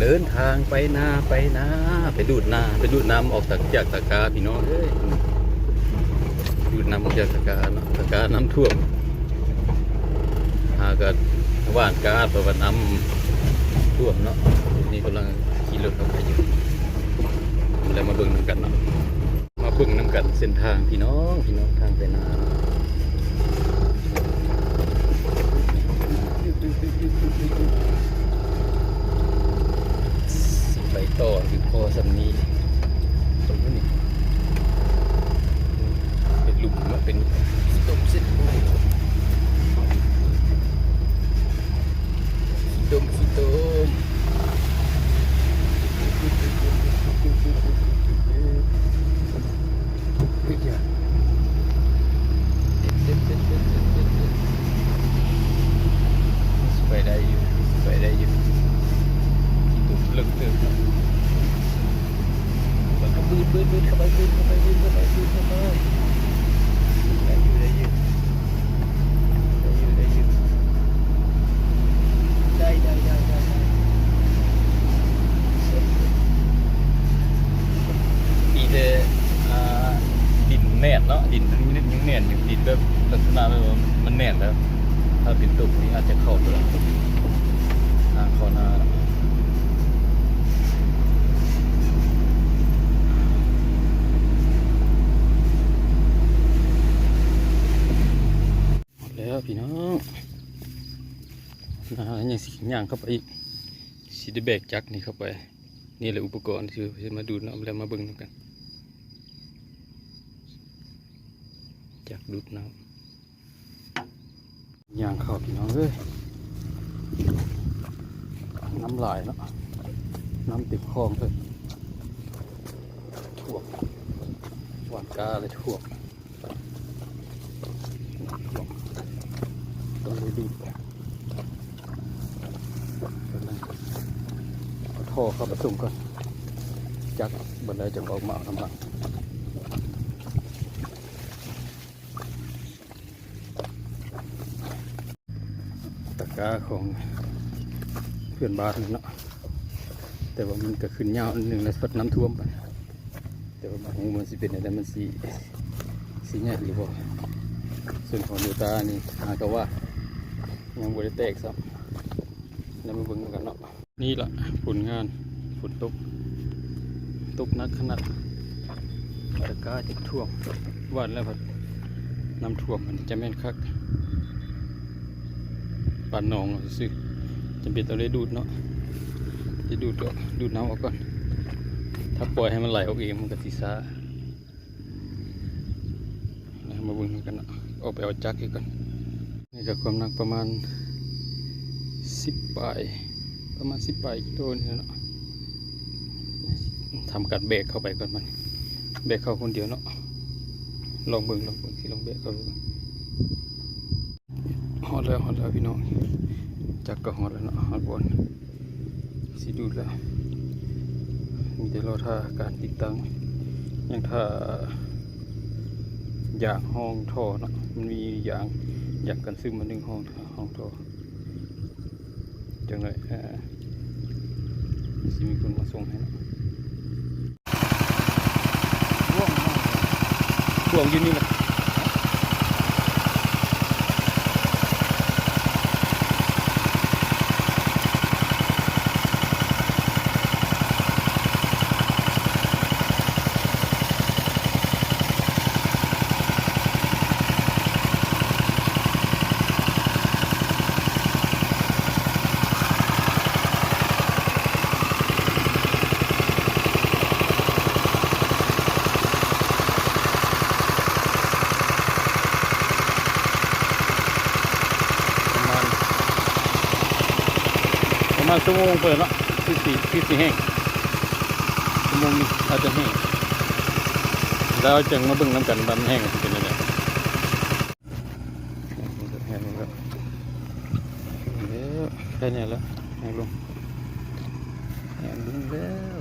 เดินทางไปนาไปนาไปดูดนาไปดูดน้ำออกจากจากตะกาพี่น้องเอ้ยดูดน้ำออกจากตะกาเนาะตะกาน้ำท่วมหากันว่านกาเพราะว่าน้ำท่วมเนาะนี่กำลังขี่รถเข้าไปอยู่แล้วมาเบิ่งน้ำกันเนาะมาเบิ่งน้ำกันเส้นทางพี่น้องพี่น้องทางไปนาเนาะ สิไปต่อคือพอ สำนี้ตรงนี้เป็นหลุมมาเป็นสีดมเส้นสีดมสีดมเฮ้ยอย่าเด็ดเด็ดเด็ดเด็ดเด็ดเด็ดเด็ดสไปได้อยู่สไปได้อยู่ ตุกลึกตึกมันก็ บืดบืดบืดเข้าไปบืดเข้าไปบืดเข้าไปบืดเข้าไปได้อยู่ได้อยู่ได้อยู่ได้อยู่ได้ได้ได้ได้ได้มีแต่อ่าดินแน่นเนาะดินตรงนี้ยังแน่นอยู่ดินแบบลักษณะแบบว่ามันแน่นแล้ว ถ้าเป็นตุกนี้อาจจะเข้าตัวทางเข้าหน้า้วพี่น้องนะยังสิย่างเข้าไปอีกสิได้แบกจักรนี่เข้าไป นี่แหละอุปกรณ์ที่จะมาดูดน้ำแล้วมาเบิ่งกัน จักดูดน้ำย่างเข้าพี่น้องเอ้ยน้ำลายเนาะน้ำติดคลองเลยถ่วงหวานกาเลยถ่วง ต้องไปดูด เอาท่อเข้าผสมก่อน จักบันไดจะออกมาเอาน้ำหนักตะกาของเพื่อนบ้านนี่เนาะแต่ว่ามันก็ขึ้นยาวนึงแล้วพัดน้ำท่วมไปแต่ว่าบางหูมันสิเป็นอะไรมันสีสีใหญ่หรือเปล่าส่วนของดูตานี่หากะว่ายังบริแตกซ้ำแล้วมาเบิ่งกันเนาะ นี่แหล่ะผลงานฝนตก ตกนักขนาดตะกร้าจะท่วมวาดแล้วพัดน้ำท่วมมันจะแม่นคักปานหนองซื้อจะเป็นตัวได้ดูดเนาะจะดูดก็ดูดน้ำออกก่อน ถ้าปล่อยให้มันไหลออกเองมันก็สิซามาบิ่งกันเนาะเอาไปเอาจักรกก่อนนี่ก็ความหนักประมาณสิบปลาย ประมาณสิบปลายกิโลนี่เนาะทำการเบรกเข้าไปก่อนมันเบรกเข้าคนเดียวเนาะลองเบิ่งลองเบิ่งสิลองเบรกเข้าดูฮอดแล้วฮอดแล้วพี่น้องจักรก็ฮอดแล้วเนาะฮอดบนสิดูดแล้วมีแต่รอท่าการติดตั้งยังท่าอย่างห้องท่อเนาะมันมีอย่างอย่างกันซึมมาหนึ่งห้องห้องท่อ จังเลยเอ่อสิมีคนมาส่งให้เนาะร่วงร่วงอยู่นี่แหละ ประมาณชั่วโมงเปิดเนาะที่สี่ที่สี่แห้งชั่วโมงนี้อาจจะแห้งแล้วจึงมาบึ้งน้ำกันว่ามันแห้งเป็นยังไงแห้งแล้วเดี๋ยวแค่นี้แล้วแห้งลงแห้งลงแล้ว